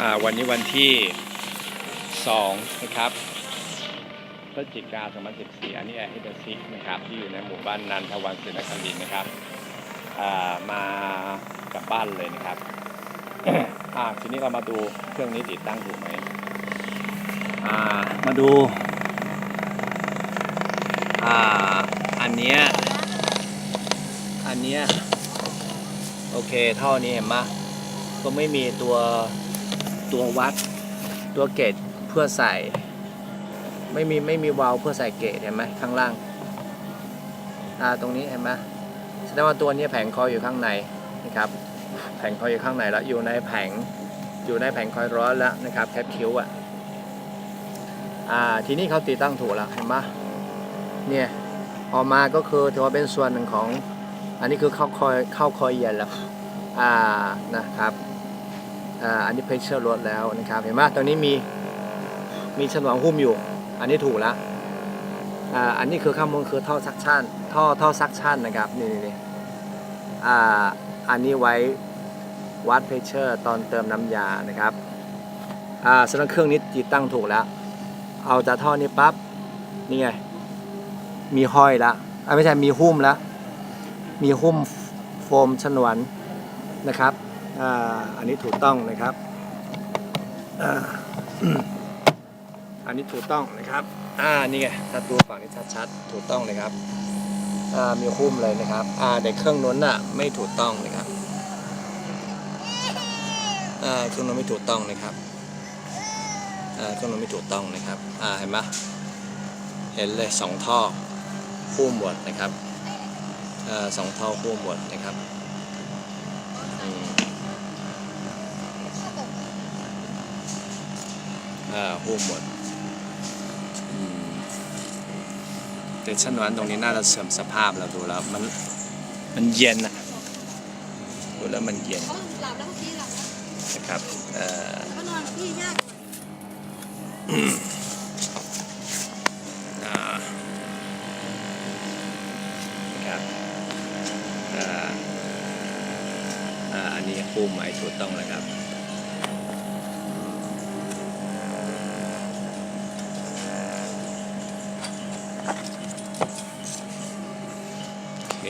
อ่าวันนี้วันที่ 2 นะครับพฤศจิกา2014 อันนี้แอร์ฮิเดซินะครับ ที่อยู่ในหมู่บ้านนันทวันศรีนครินนะครับอ่ามากลับบ้านเลยนะครับอ่าทีนี้เรามาดูเครื่องนี้ติดตั้งถูกไหมอ่ามาดูอ่าอันเนี้ยอันเนี้ยโอเคเท่านี้เห็นไหมก็ไม่มีตัว ตัววัดตัวเกจเพื่อใส่ ไม่มีไม่มีวาลเพื่อใส่เกจเห็นไหมข้างล่างอ่าตรงนี้เห็นไหมแสดงว่าตัวนี้แผงคอยอยู่ข้างในนะครับ แผงคอยอยู่ข้างในแล้วอยู่ในแผงอยู่ในแผงคอยร้อนแล้วนะครับแคปคิ้วอะอ่าทีนี้เขาติดตั้งถูกแล้วเห็นปะเนี่ยออกมาก็คือถือว่าเป็นส่วนหนึ่งของ อันนี้คือเข้าคอยเข้าคอยเย็นแล้วอ่านะครับ อ่าอันนี้เพชเชอร์ลดแล้วนะครับเห็นไหมตรงนี้มีมีฉนวนหุ้มอยู่ อันนี้ถูกแล้วอ่าอันนี้คือข้างบนคือท่อซักชั่นท่อท่อซักชั่นนะครับนี่นี่นี่อ่าอันนี้ไว้วัดเพชเชอร์ตอนเติมน้ำยานะครับอ่าสำหรับเครื่องนี้ติดตั้งถูกแล้ว เอาจากท่อนี้ปั๊บนี่ไงมีห้อยแล้วไม่ใช่มีหุ้มแล้วมีหุ้มโฟมฉนวนนะครับ อ่าอันนี้ถูกต้องนะครับอ่าอันนี้ถูกต้องนะครับ อ่า นี่ไง ถ้าดูฝั่งนี้ชัดๆ ถูกต้องเลยครับ อ่า มีหุ้มเลยนะครับ อ่าแต่เครื่องนู้นน่ะไม่ถูกต้องนะครับ อ่า เครื่องนู้นไม่ถูกต้องนะครับ อ่า เครื่องนู้นไม่ถูกต้องนะครับ อ่า เห็นไหมเห็นเลยสองท่อหุ้มหมดนะครับ อ่าสองท่อหุ้มหมดนะครับอืม อ่าหุ้มหมดอืมแต่ชั้นวันตรงนี้น่าจะเสื่อมสภาพแล้วดูแล้วมันมันเย็นอะดูแล้วมันเย็นเขาหลับแล้วเมื่อกี้หลับแล้วนะครับเอ่อเขานอนพี่ยากอ่านะครับอ่าอ่าอันนี้คู่หมายถูกต้องแล้วครับ โอเค